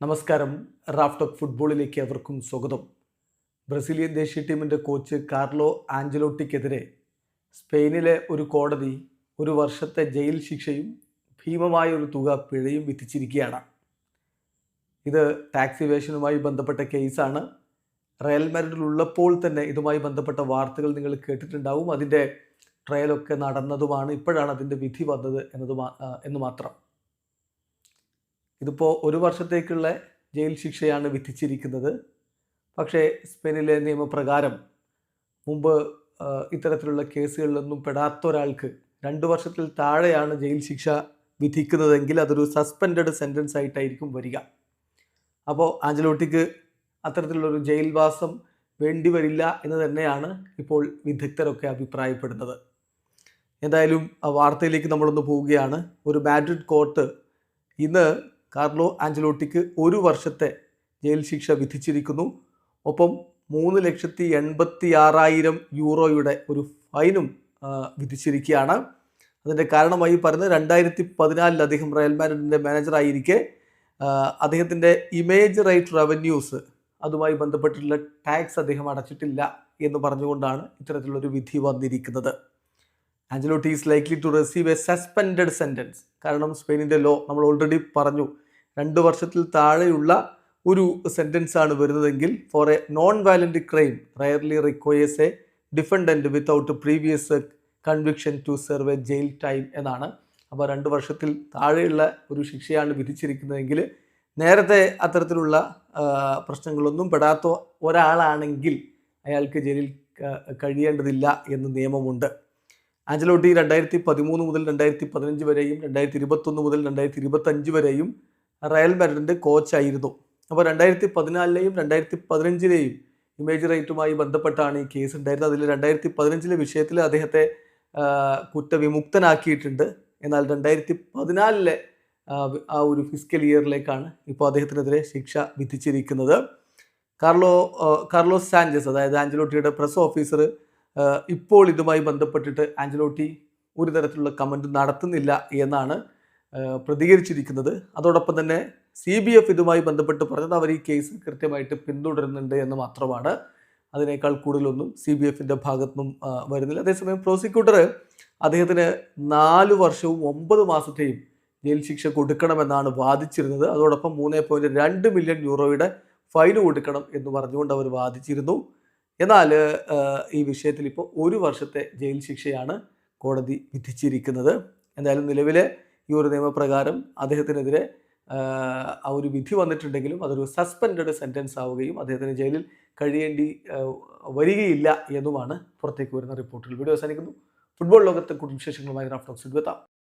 നമസ്കാരം. റാഫ്റ്റോക്ക് ഫുട്ബോളിലേക്ക് അവർക്കും സ്വാഗതം. ബ്രസീലിയൻ ദേശീയ ടീമിന്റെ കോച്ച് കാർലോ ആഞ്ചലോട്ടിക്കെതിരെ സ്പെയിനിലെ ഒരു കോടതി ഒരു വർഷത്തെ ജയിൽ ശിക്ഷയും ഭീമമായ ഒരു തുക പിഴയും വിധിച്ചിരിക്കുകയാണ്. ഇത് ടാക്സി വേഷനുമായി ബന്ധപ്പെട്ട കേസാണ്. റയൽ മാഡ്രിഡിൽ ഉള്ളപ്പോൾ തന്നെ ഇതുമായി ബന്ധപ്പെട്ട വാർത്തകൾ നിങ്ങൾ കേട്ടിട്ടുണ്ടാവും. അതിന്റെ ട്രയലൊക്കെ നടന്നതുമാണ്. ഇപ്പോഴാണ് അതിന്റെ വിധി വന്നത് എന്നത് എന്ന് മാത്രം. ഇതിപ്പോൾ ഒരു വർഷത്തേക്കുള്ള ജയിൽ ശിക്ഷയാണ് വിധിച്ചിരിക്കുന്നത്. പക്ഷേ സ്പെയിനിലെ നിയമപ്രകാരം മുമ്പ് ഇത്തരത്തിലുള്ള കേസുകളിലൊന്നും പെടാത്ത ഒരാൾക്ക് രണ്ട് വർഷത്തിൽ താഴെയാണ് ജയിൽ ശിക്ഷ വിധിക്കുന്നതെങ്കിൽ അതൊരു സസ്പെൻഡഡ് സെന്റൻസ് ആയിട്ടായിരിക്കും വരിക. അപ്പോൾ ആഞ്ചലോട്ടിക്ക് അത്തരത്തിലുള്ളൊരു ജയിൽവാസം വേണ്ടി വരില്ല എന്ന് തന്നെയാണ് ഇപ്പോൾ വിദഗ്ധരൊക്കെ അഭിപ്രായപ്പെടുന്നത്. എന്തായാലും ആ വാർത്തയിലേക്ക് നമ്മളൊന്ന് പോവുകയാണ്. ഒരു മാഡ്രിഡ് കോർട്ട് ഇന്ന് കാർലോ ആഞ്ചലോട്ടിക്ക് ഒരു വർഷത്തെ ജയിൽ ശിക്ഷ വിധിച്ചിരിക്കുന്നു. ഒപ്പം മൂന്ന് ലക്ഷത്തി എൺപത്തി ആറായിരം യൂറോയുടെ ഒരു ഫൈനും വിധിച്ചിരിക്കുകയാണ്. അതിന്റെ കാരണമായി പറയുന്നത് രണ്ടായിരത്തി പതിനാലിൽ അദ്ദേഹം റയൽ മാഡ്രിഡിന്റെ മാനേജറായിരിക്കെ അദ്ദേഹത്തിന്റെ ഇമേജ് റൈറ്റ് റവന്യൂസ് അതുമായി ബന്ധപ്പെട്ടിട്ടുള്ള ടാക്സ് അദ്ദേഹം അടച്ചിട്ടില്ല എന്ന് പറഞ്ഞുകൊണ്ടാണ് ഇത്തരത്തിലുള്ളൊരു വിധി വന്നിരിക്കുന്നത്. Ancelotti is likely to receive a suspended sentence കാരണം സ്പെയിനിന്റെ ലോ നമ്മൾ ഓൾറെഡി പറഞ്ഞു. രണ്ട് വർഷത്തിൽ താഴെയുള്ള ഒരു സെന്റൻസ് ആണ് വരുന്നതെങ്കിൽ for a non violent crime rarely requires a defendant without previous conviction to serve a jail time എന്നാണ്. അപ്പോൾ രണ്ട് വർഷത്തിൽ താഴെയുള്ള ഒരു ശിക്ഷയാണ് വിധിച്ചിരിക്കുന്നതെങ്കിൽ നേരത്തെ അത്തരത്തിലുള്ള പ്രശ്നങ്ങളൊന്നും പെടാത്ത ഒരാളാണെങ്കിൽ അയാൾക്ക് ജയിലിൽ കഴിയേണ്ടതില്ല എന്ന് നിയമമുണ്ട്. ആഞ്ചലോട്ടി രണ്ടായിരത്തി പതിമൂന്ന് മുതൽ രണ്ടായിരത്തി പതിനഞ്ച് വരെയും രണ്ടായിരത്തി ഇരുപത്തൊന്ന് മുതൽ രണ്ടായിരത്തി ഇരുപത്തഞ്ച് വരെയും റയൽ മാഡ്രിഡിന്റെ കോച്ചായിരുന്നു അപ്പോൾ രണ്ടായിരത്തി പതിനാലിലെയും രണ്ടായിരത്തി പതിനഞ്ചിലെയും ഇമേജ് റൈറ്റുമായി ബന്ധപ്പെട്ടാണ് ഈ കേസ് ഉണ്ടായിരുന്നത്. അതിൽ രണ്ടായിരത്തി പതിനഞ്ചിലെ വിഷയത്തിൽ അദ്ദേഹത്തെ കുറ്റവിമുക്തനാക്കിയിട്ടുണ്ട്. എന്നാൽ രണ്ടായിരത്തി പതിനാലിലെ ആ, ഒരു ഫിസിക്കൽ ഇയറിലേക്കാണ് ഇപ്പോൾ അദ്ദേഹത്തിനെതിരെ ശിക്ഷ വിധിച്ചിരിക്കുന്നത്. കാർലോ കാർലോസ് സാഞ്ചസ് അതായത് ആഞ്ചലോട്ടിയുടെ പ്രസ് ഓഫീസർ ഇപ്പോൾ ഇതുമായി ബന്ധപ്പെട്ടിട്ട് ആഞ്ചലോട്ടി ഒരു തരത്തിലുള്ള കമന്റ് നടത്തുന്നില്ല എന്നാണ് പ്രതികരിച്ചിരിക്കുന്നത്. അതോടൊപ്പം തന്നെ സി ബി എഫ് ഇതുമായി ബന്ധപ്പെട്ട് പറഞ്ഞത് അവർ ഈ കേസ് കൃത്യമായിട്ട് പിന്തുടരുന്നുണ്ട് എന്ന് മാത്രമാണ്. അതിനേക്കാൾ കൂടുതലൊന്നും സി ബി എഫിന്റെ ഭാഗത്തുനിന്നും വരുന്നില്ല. അതേസമയം പ്രോസിക്യൂട്ടർ അദ്ദേഹത്തിന് നാല് വർഷവും ഒമ്പത് മാസത്തെയും ജയിൽ ശിക്ഷ കൊടുക്കണമെന്നാണ് വാദിച്ചിരുന്നത്. അതോടൊപ്പം മൂന്ന് പോയിന്റ് രണ്ട് മില്യൺ യൂറോയുടെ ഫൈൻ കൊടുക്കണം എന്ന് പറഞ്ഞുകൊണ്ട് അവർ വാദിച്ചിരുന്നു. എന്നാൽ ഈ വിഷയത്തിൽ ഇപ്പോൾ ഒരു വർഷത്തെ ജയിൽ ശിക്ഷയാണ് കോടതി വിധിച്ചിരിക്കുന്നത്. എന്തായാലും നിലവിലെ ഈ ഒരു നിയമപ്രകാരം അദ്ദേഹത്തിനെതിരെ ആ, ഒരു വിധി വന്നിട്ടുണ്ടെങ്കിലും അതൊരു സസ്പെൻഡഡ് സെന്റൻസ് ആവുകയും അദ്ദേഹത്തിന് ജയിലിൽ കഴിയേണ്ടി വരികയില്ല എന്നുമാണ് പുറത്തേക്ക് വരുന്ന റിപ്പോർട്ടുകൾ. വീഡിയോ അവസാനിക്കുന്നു. ഫുട്ബോൾ ലോകത്തെ കുടുംബ വിശേഷങ്ങളുമായി റാഫ്റ്റോക്സ് എത്താം.